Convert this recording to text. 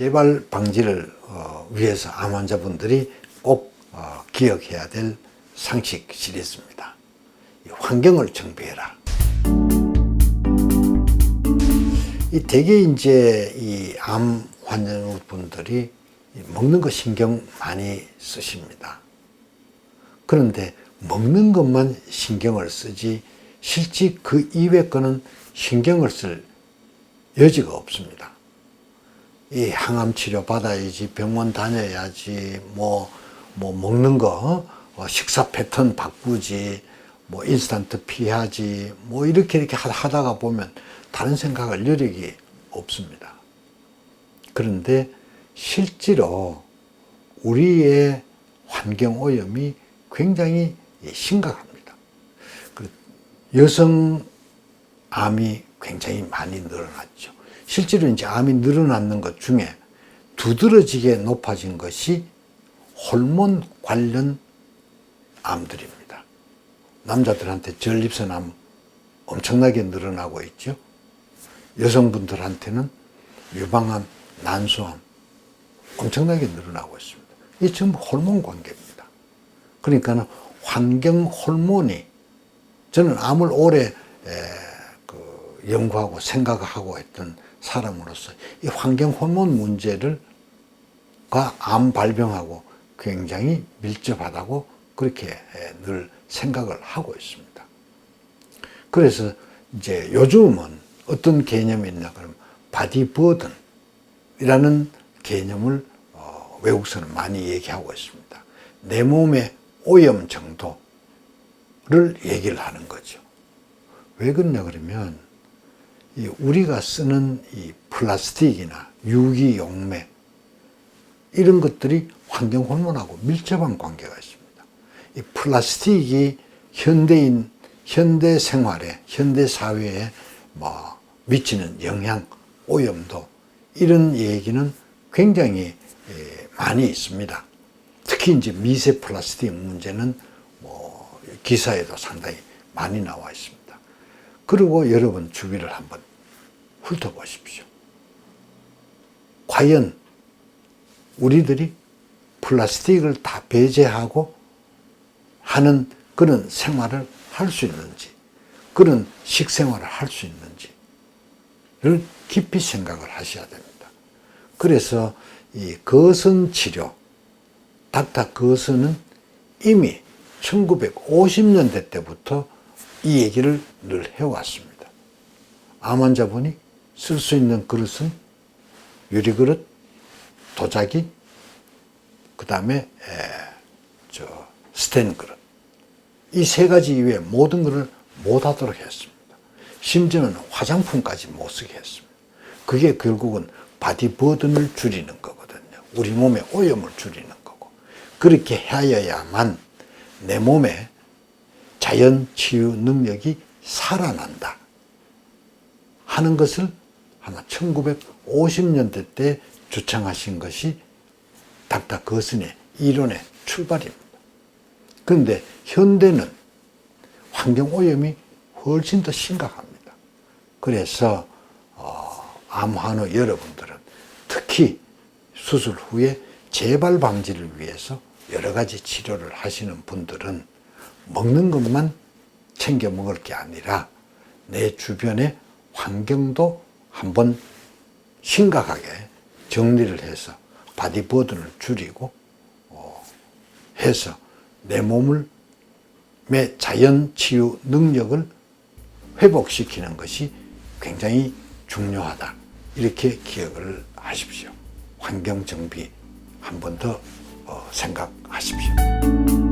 재발 방지를 어, 위해서 암 환자분들이 꼭 어, 기억해야 될 상식 시리즈입니다. 이 환경을 정비해라. 이 대개 이제 이 암 환자분들이 이 먹는 거 신경 많이 쓰십니다. 그런데 먹는 것만 신경을 쓰지 실제 그 이외 거는 신경을 쓸 여지가 없습니다. 이 항암 치료 받아야지, 병원 다녀야지, 뭐, 뭐 먹는 거, 어, 식사 패턴 바꾸지, 뭐 인스턴트 피하지, 뭐 이렇게 이렇게 하- 하다가 보면 다른 생각할 여력이 없습니다. 그런데 실제로 우리의 환경 오염이 굉장히 심각합니다. 그 여성 암이 굉장히 많이 늘어났죠. 실제로 이제 암이 늘어나는 것 중에 두드러지게 높아진 것이 호르몬 관련 암들입니다. 남자들한테 전립선암 엄청나게 늘어나고 있죠. 여성분들한테는 유방암, 난소암 엄청나게 늘어나고 있습니다. 이 전부 호르몬 관계입니다. 그러니까 환경 호르몬이 저는 암을 오래 에, 그 연구하고 생각하고 했던 사람으로서 이 환경 호르몬 문제를 가암 발병하고 굉장히 밀접하다고 그렇게 에, 늘 생각을 하고 있습니다. 그래서 이제 요즘은 어떤 개념이 있냐 그러면 바디 버든이라는 개념을 어, 외국에서는 많이 얘기하고 있습니다. 내 몸의 오염 정도를 얘기를 하는 거죠. 왜 그러냐 그러면 이 우리가 쓰는 이 플라스틱이나 유기 용매 이런 것들이 환경 호르몬하고 밀접한 관계가 있습니다. 이 플라스틱이 현대인 현대 생활에 현대 사회에 뭐 미치는 영향 오염도 이런 얘기는 굉장히 예, 많이 있습니다. 특히 이제 미세 플라스틱 문제는 뭐 기사에도 상당히 많이 나와 있습니다. 그리고 여러분 주위를 한번 훑어보십시오. 과연 우리들이 플라스틱을 다 배제하고 하는 그런 생활을 할 수 있는지, 그런 식생활을 할 수 있는지를 깊이 생각을 하셔야 됩니다. 그래서 이 거선 치료, 닥터 거선은 이미 1950년대 때부터 이 얘기를 늘 해왔습니다. 암 환자분이 쓸 수 있는 그릇은 유리그릇, 도자기, 그 다음에 저 스텐 그릇. 이 세 가지 이외에 모든 것을 못 하도록 했습니다. 심지어는 화장품까지 못 쓰게 했습니다. 그게 결국은 바디 버든을 줄이는 거거든요. 우리 몸의 오염을 줄이는 거고. 그렇게 하여야만 내 몸에 자연 치유 능력이 살아난다. 하는 것을 아마 1950년대 때 주창하신 것이 닥터 거슨의 이론의 출발입니다. 그런데 현대는 환경 오염이 훨씬 더 심각합니다. 그래서 어, 암환우 여러분들은 특히 수술 후에 재발 방지를 위해서 여러 가지 치료를 하시는 분들은 먹는 것만 챙겨 먹을 게 아니라 내 주변의 환경도 한번 심각하게 정리를 해서 바디 버든을 줄이고 어, 해서 내 몸을 내 자연 치유 능력을 회복시키는 것이 굉장히 중요하다. 이렇게 기억을 하십시오. 환경 정비 한 번더 어, 생각하십시오.